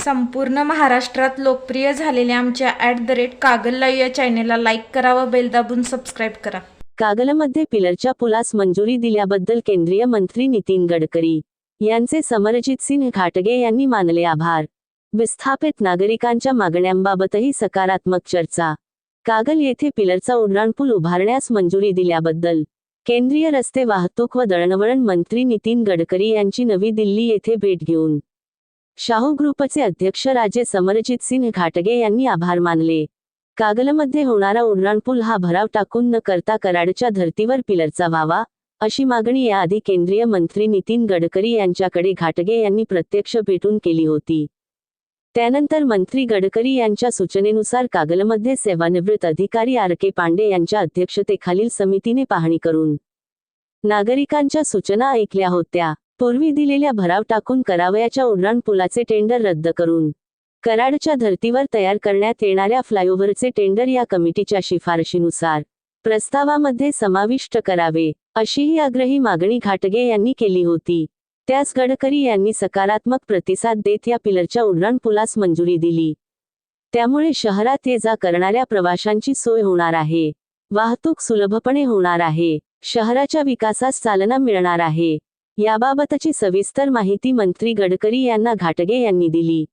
संपूर्ण महाराष्ट्रात लोकप्रिय झालेल्या आमच्या at the rate Kagal live या चॅनेलला लाईक करा व बेल दाबून सबस्क्राईब करा. कागलमध्ये पिलरच्या पुलास मंजुरी दिल्याबद्दल केंद्रीय मंत्री नितीन गडकरी यांचे समरजित सिंह घाटगे यांनी मानले आभार. विस्थापित नागरिकांच्या मागण्यांबाबतही सकारात्मक चर्चा. कागल येथे पिलरचा उड्डाणपूल उभारण्यास मंजुरी दिल्याबद्दल केंद्रीय रस्ते वाहतूक व दळणवळण मंत्री नितीन गडकरी यांची नवी दिल्ली येथे भेट घेऊन शाहू ग्रुपचे अध्यक्ष राजे समरजित सिंह घाटगे यांनी आभार मानले. कागलमध्ये होणारा उड्डाणपूल हा भराव टाकून न करता कराडच्या धर्तीवर पिलरचा व्हावा अशी मागणी याआधी केंद्रीय मंत्री नितीन गडकरी यांच्याकडे घाटगे यांनी प्रत्यक्ष भेटून केली होती. त्यानंतर मंत्री गडकरी यांच्या सूचनेनुसार कागलमध्ये सेवानिवृत्त अधिकारी आर के पांडे यांच्या अध्यक्षतेखालील समितीने पाहणी करून नागरिकांच्या सूचना ऐकल्या होत्या. पूर्वी दिलेल्या भराव टाकून करावयाच्या उड्डाणपुलाचे टेंडर रद्द करून कराडच्या धर्तीवर तयार करण्यात येणाऱ्या फ्लायओव्हरचे टेंडर या कमिटीच्या शिफारशीनुसार प्रस्तावामध्ये समाविष्ट करावे अशीही आग्रही मागणी घाटगे यांनी केली होती. त्यास गडकरी यांनी सकारात्मक प्रतिसाद देत या पिलरच्या उड्डाणपुलास मंजुरी दिली. त्यामुळे शहरात ये जा करणाऱ्या प्रवाशांची सोय होणार आहे. वाहतूक सुलभपणे होणार आहे. शहराच्या विकासास चालना मिळणार आहे. याबाबतची सविस्तर माहिती मंत्री गडकरी यांना घाटगे यांनी दिली.